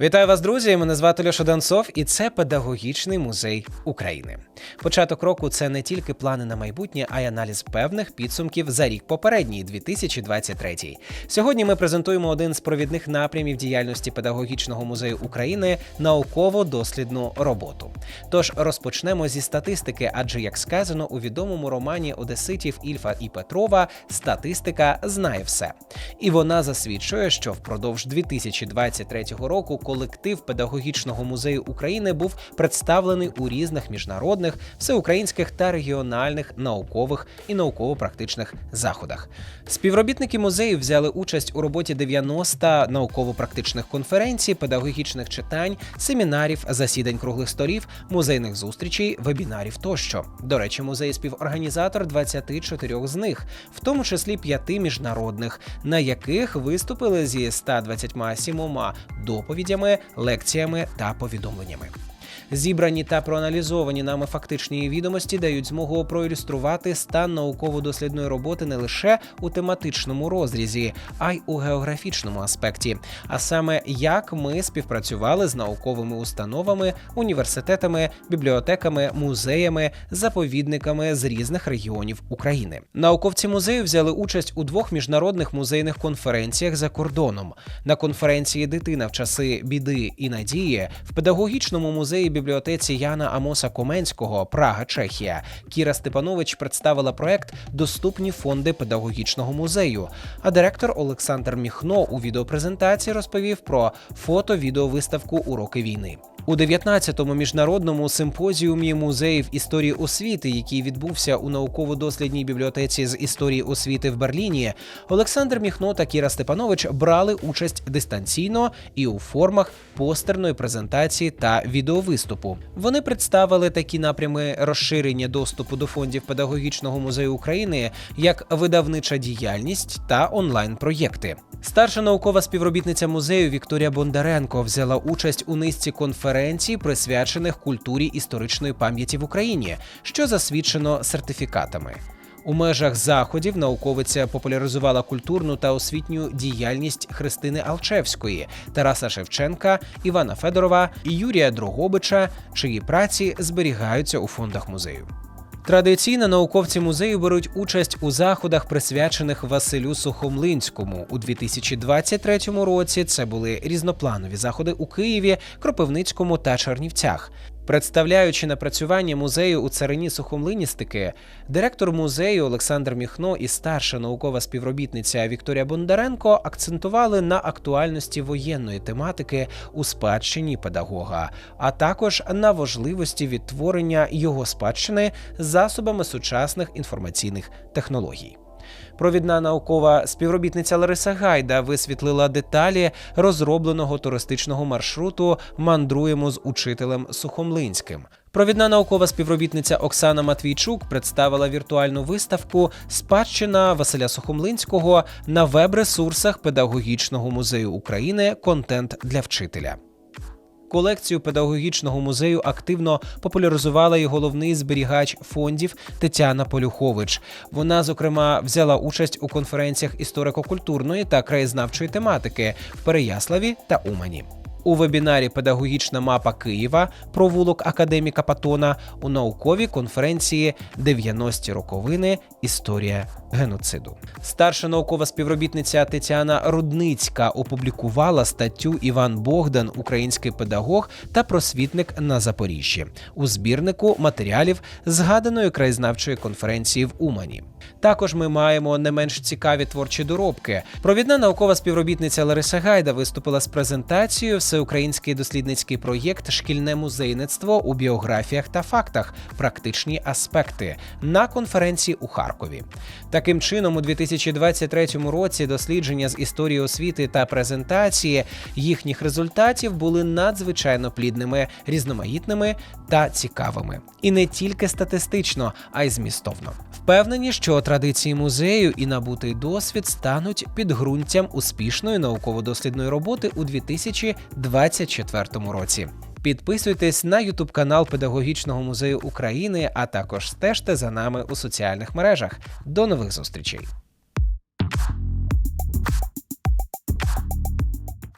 Вітаю вас, друзі! Мене звати Льоша Донцов, і це педагогічний музей України. Початок року це не тільки плани на майбутнє, а й аналіз певних підсумків за рік попередній, 2023. Сьогодні ми презентуємо один з провідних напрямів діяльності педагогічного музею України науково-дослідну роботу. Тож розпочнемо зі статистики, адже як сказано у відомому романі Одеситів Ільфа і Петрова, статистика знає все. І вона засвідчує, що впродовж 2023 року колектив педагогічного музею України був представлений у різних міжнародних, всеукраїнських та регіональних наукових і науково-практичних заходах. Співробітники музею взяли участь у роботі 90 науково-практичних конференцій, педагогічних читань, семінарів, засідань круглих столів, музейних зустрічей, вебінарів тощо. До речі, музей співорганізатор 24 з них, в тому числі п'яти міжнародних, на яких виступили зі 127 доповідями, лекціями та повідомленнями. Зібрані та проаналізовані нами фактичні відомості дають змогу проілюструвати стан науково-дослідної роботи не лише у тематичному розрізі, а й у географічному аспекті. А саме як ми співпрацювали з науковими установами, університетами, бібліотеками, музеями, заповідниками з різних регіонів України. Науковці музею взяли участь у двох міжнародних музейних конференціях за кордоном. На конференції Дитина в часи біди і надії в педагогічному музеї бібліотеці Яна Амоса Коменського, Прага, Чехія, Кіра Степанович представила проект Доступні фонди педагогічного музею. А директор Олександр Міхно у відеопрезентації розповів про фото-відеовиставку Уроки війни. У 19-му міжнародному симпозіумі музеїв історії освіти, який відбувся у науково-дослідній бібліотеці з історії освіти в Берліні, Олександр Міхно та Кіра Степанович брали участь дистанційно і у формах постерної презентації та відеовиступу. Вони представили такі напрями розширення доступу до фондів педагогічного музею України, як видавнича діяльність та онлайн-проєкти. Старша наукова співробітниця музею Вікторія Бондаренко взяла участь у низці конференцій, присвячених культурі історичної пам'яті в Україні, що засвідчено сертифікатами. У межах заходів науковиця популяризувала культурну та освітню діяльність Христини Алчевської, Тараса Шевченка, Івана Федорова і Юрія Дрогобича, чиї праці зберігаються у фондах музею. Традиційно науковці музею беруть участь у заходах, присвячених Василю Сухомлинському. У 2023 році це були різнопланові заходи у Києві, Кропивницькому та Чернівцях. Представляючи напрацювання музею у царині сухомлиністики, директор музею Олександр Міхно і старша наукова співробітниця Вікторія Бондаренко акцентували на актуальності воєнної тематики у спадщині педагога, а також на важливості відтворення його спадщини засобами сучасних інформаційних технологій. Провідна наукова співробітниця Лариса Гайда висвітлила деталі розробленого туристичного маршруту Мандруємо з учителем Сухомлинським. Провідна наукова співробітниця Оксана Матвійчук представила віртуальну виставку Спадщина Василя Сухомлинського на веб-ресурсах Педагогічного музею України Контент для вчителя. Колекцію педагогічного музею активно популяризувала і головний зберігач фондів Тетяна Полюхович. Вона, зокрема, взяла участь у конференціях історико-культурної та краєзнавчої тематики в Переяславі та Умані. У вебінарі Педагогічна мапа Києва провулок академіка Патона у науковій конференції «90-ті роковини. Історія геноциду. Старша наукова співробітниця Тетяна Рудницька опублікувала статтю Іван Богдан, український педагог та просвітник на Запоріжжі у збірнику матеріалів згаданої краєзнавчої конференції в Умані. Також ми маємо не менш цікаві творчі доробки. Провідна наукова співробітниця Лариса Гайда виступила з презентацією Всеукраїнський дослідницький проєкт Шкільне музейництво у біографіях та фактах. Практичні аспекти на конференції у Харкові. Таким чином, у 2023 році дослідження з історії освіти та презентації їхніх результатів були надзвичайно плідними, різноманітними та цікавими. І не тільки статистично, а й змістовно. Впевнені, що традиції музею і набутий досвід стануть підґрунтям успішної науково-дослідної роботи у 2024 році. Підписуйтесь на Ютуб канал Педагогічного музею України, а також стежте за нами у соціальних мережах. До нових зустрічей!